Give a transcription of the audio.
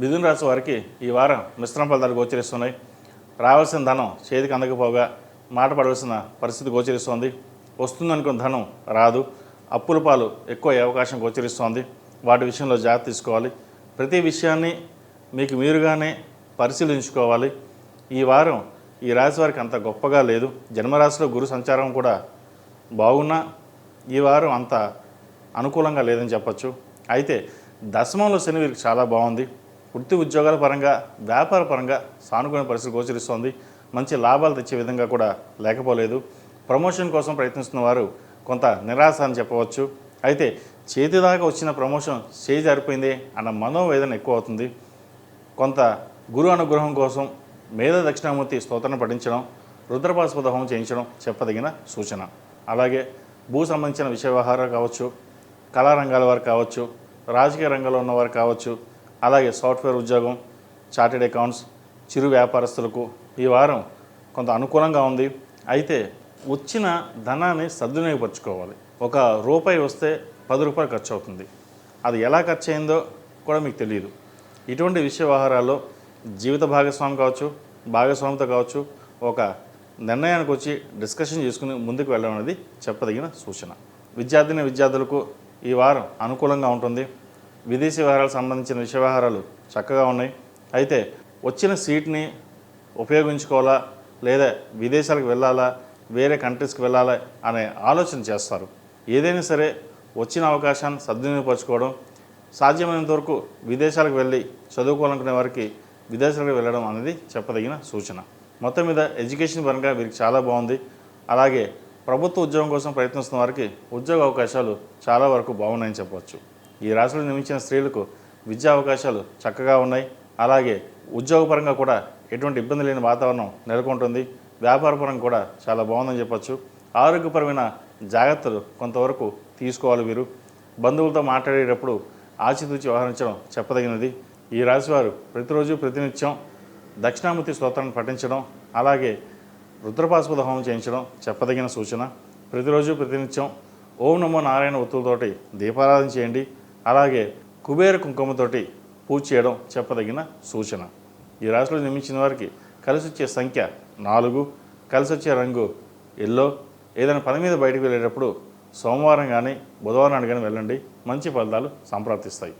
మిథున రాశి వారికి ఈ వారం మిశ్రమ ఫలితాలు గోచరిస్తున్నాయి. రావాల్సిన ధనం చేతికి అందకపోగా మాట పడవలసిన పరిస్థితి గోచరిస్తోంది. వస్తుందనుకున్న ధనం రాదు. అప్పుల పాలు ఎక్కువ అవకాశం గోచరిస్తోంది. వాటి విషయంలో జాగ్రత్త తీసుకోవాలి. ప్రతి విషయాన్ని మీకు మీరుగానే పరిశీలించుకోవాలి. ఈ వారం ఈ రాశి వారికి అంత గొప్పగా లేదు. జన్మరాశిలో గురు సంచారం కూడా బాగున్నా ఈ వారం అంత అనుకూలంగా లేదని చెప్పచ్చు. అయితే దశమంలో శని వీరికి చాలా బాగుంది. వృత్తి ఉద్యోగాల పరంగా వ్యాపార పరంగా సానుకూల పరిస్థితి గోచరిస్తోంది. మంచి లాభాలు తెచ్చే విధంగా కూడా లేకపోలేదు. ప్రమోషన్ కోసం ప్రయత్నిస్తున్న వారు కొంత నిరాశ అని చెప్పవచ్చు. అయితే చేతి దాకా వచ్చిన ప్రమోషన్ చేయి జారిపోయింది అన్న మనోవేదన ఎక్కువ అవుతుంది కొంత గురు అనుగ్రహం కోసం మేధ దక్షిణామూర్తి స్తోత్రం పఠించడం రుద్రపాస్పద హోమం చేయించడం చెప్పదగిన సూచన. అలాగే భూ సంబంధించిన విషయ వ్యవహారాలు కావచ్చు కళారంగాల వారు కావచ్చు రాజకీయ రంగంలో ఉన్నవారు కావచ్చు అలాగే సాఫ్ట్వేర్ ఉద్యోగం చార్టెడ్ అకౌంట్స్ చిరు వ్యాపారస్తులకు ఈ వారం కొంత అనుకూలంగా ఉంది. అయితే వచ్చిన ధనాన్ని సద్వినియోగపరచుకోవాలి. ఒక రూపాయి వస్తే పది రూపాయలు ఖర్చు అవుతుంది అది ఎలా ఖర్చు అయిందో కూడా మీకు తెలియదు ఇటువంటి విషయ వ్యవహారాల్లో జీవిత భాగస్వామి కావచ్చు భాగస్వామితో కావచ్చు ఒక నిర్ణయానికి వచ్చి డిస్కషన్ చేసుకుని ముందుకు వెళ్ళడం అనేది చెప్పదగిన సూచన. విద్యార్థిని విద్యార్థులకు ఈ వారం అనుకూలంగా ఉంటుంది. విదేశీ వ్యవహారాలకు సంబంధించిన విషయ వ్యవహారాలు చక్కగా ఉన్నాయి. అయితే వచ్చిన సీట్ని ఉపయోగించుకోవాలా? లేదా విదేశాలకు వెళ్ళాలా? వేరే కంట్రీస్కి వెళ్ళాలా? అనే ఆలోచన చేస్తారు. ఏదైనా సరే వచ్చిన అవకాశాన్ని సద్వినియోగపరచుకోవడం సాధ్యమైనంత వరకు విదేశాలకు వెళ్ళి చదువుకోవాలనుకునే వారికి విదేశాలకు వెళ్ళడం అనేది చెప్పదగిన సూచన. మొత్తం మీద ఎడ్యుకేషన్ పరంగా వీరికి చాలా బాగుంది. అలాగే ప్రభుత్వ ఉద్యోగం కోసం ప్రయత్నిస్తున్న వారికి ఉద్యోగ అవకాశాలు చాలా వరకు బాగున్నాయని చెప్పవచ్చు. ఈ రాశిలో నిర్మించిన స్త్రీలకు విద్యా అవకాశాలు చక్కగా ఉన్నాయి. అలాగే ఉద్యోగపరంగా కూడా ఎటువంటి ఇబ్బంది లేని వాతావరణం నెలకొంటుంది. వ్యాపారపరంగా కూడా చాలా బాగుందని చెప్పచ్చు. ఆరోగ్యపరమైన జాగ్రత్తలు కొంతవరకు తీసుకోవాలి వీరు. బంధువులతో మాట్లాడేటప్పుడు ఆచితూచి వ్యవహరించడం చెప్పదగినది. ఈ రాశివారు ప్రతిరోజు ప్రతినిత్యం దక్షిణామూర్తి స్తోత్రాన్ని పఠించడం అలాగే రుద్రపాశుపద హోమం చేయించడం చెప్పదగిన సూచన. ప్రతిరోజు ప్రతినిత్యం ఓం నమో నారాయణ ఒత్తులతోటి దీపారాధన చేయండి. అలాగే కుబేర కుంకుమతోటి పూజ చేయడం చెప్పదగిన సూచన. ఈ రాశిలో నిర్మించిన వారికి కలిసి వచ్చే సంఖ్య నాలుగు కలిసి వచ్చే రంగు ఎల్లో. ఏదైనా పని మీద బయటకు వెళ్ళేటప్పుడు సోమవారం కానీ బుధవారం కానీ వెళ్ళండి. మంచి ఫలితాలు సంప్రాప్తిస్తాయి.